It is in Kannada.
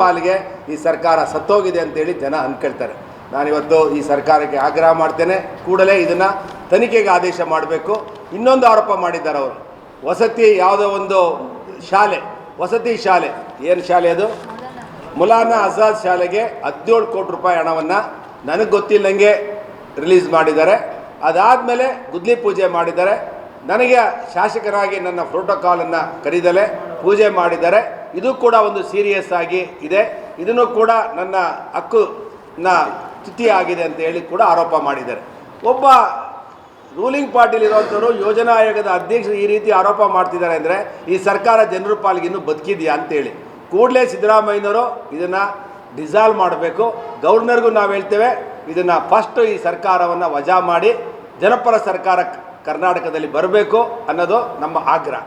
ಪಾಲಿಗೆ ಈ ಸರ್ಕಾರ ಸತ್ತೋಗಿದೆ ಅಂತೇಳಿ ಜನ ಅಂದ್ಕೊಳ್ತಾರೆ ನಾನಿವತ್ತು ಈ ಸರ್ಕಾರಕ್ಕೆ ಆಗ್ರಹ ಮಾಡ್ತೇನೆ. ಕೂಡಲೇ ಇದನ್ನು ತನಿಖೆಗೆ ಆದೇಶ ಮಾಡಬೇಕು. ಇನ್ನೊಂದು ಆರೋಪ ಮಾಡಿದ್ದಾರೆ ಅವರು. ವಸತಿ ಯಾವುದೋ ಒಂದು ಶಾಲೆ, ವಸತಿ ಶಾಲೆ. ಏನು ಶಾಲೆ ಅದು? ಮುಲಾನ ಆಜಾದ್ ಶಾಲೆಗೆ ಹದಿನೇಳು ಕೋಟಿ ರೂಪಾಯಿ ಹಣವನ್ನು ನನಗೆ ಗೊತ್ತಿಲ್ಲಂಗೆ ರಿಲೀಸ್ ಮಾಡಿದ್ದಾರೆ. ಅದಾದಮೇಲೆ ಗುದ್ಲಿ ಪೂಜೆ ಮಾಡಿದ್ದಾರೆ. ನನಗೆ ಶಾಸಕರಾಗಿ ನನ್ನ ಪ್ರೋಟೋಕಾಲನ್ನು ಕರೀದಲೆ ಪೂಜೆ ಮಾಡಿದ್ದಾರೆ. ಇದು ಕೂಡ ಒಂದು ಸೀರಿಯಸ್ ಆಗಿ ಇದೆ. ಇದನ್ನು ಕೂಡ ನನ್ನ ಹಕ್ಕುನ ಚ್ಯುತಿ ಆಗಿದೆ ಅಂತ ಹೇಳಿ ಕೂಡ ಆರೋಪ ಮಾಡಿದ್ದಾರೆ. ಒಬ್ಬ ರೂಲಿಂಗ್ ಪಾರ್ಟಿಲಿರುವಂಥವರು ಯೋಜನಾ ಆಯೋಗದ ಅಧ್ಯಕ್ಷರು ಈ ರೀತಿ ಆರೋಪ ಮಾಡ್ತಿದ್ದಾರೆ ಅಂದರೆ, ಈ ಸರ್ಕಾರ ಜನರ ಪಾಲಿಗೆ ಇನ್ನೂ ಬದುಕಿದೆಯಾ ಅಂತೇಳಿ ಕೂಡಲೇ ಸಿದ್ದರಾಮಯ್ಯನವರು ಇದನ್ನು ಡಿಸಾಲ್ವ್ ಮಾಡಬೇಕು. ಗವರ್ನರ್ಗೂ ನಾವು ಹೇಳ್ತೇವೆ, ಇದನ್ನು ಫಸ್ಟ್ ಈ ಸರ್ಕಾರವನ್ನು ವಜಾ ಮಾಡಿ, ಜನಪರ ಸರ್ಕಾರ ಕರ್ನಾಟಕದಲ್ಲಿ ಬರಬೇಕು ಅನ್ನೋದು ನಮ್ಮ ಆಗ್ರಹ.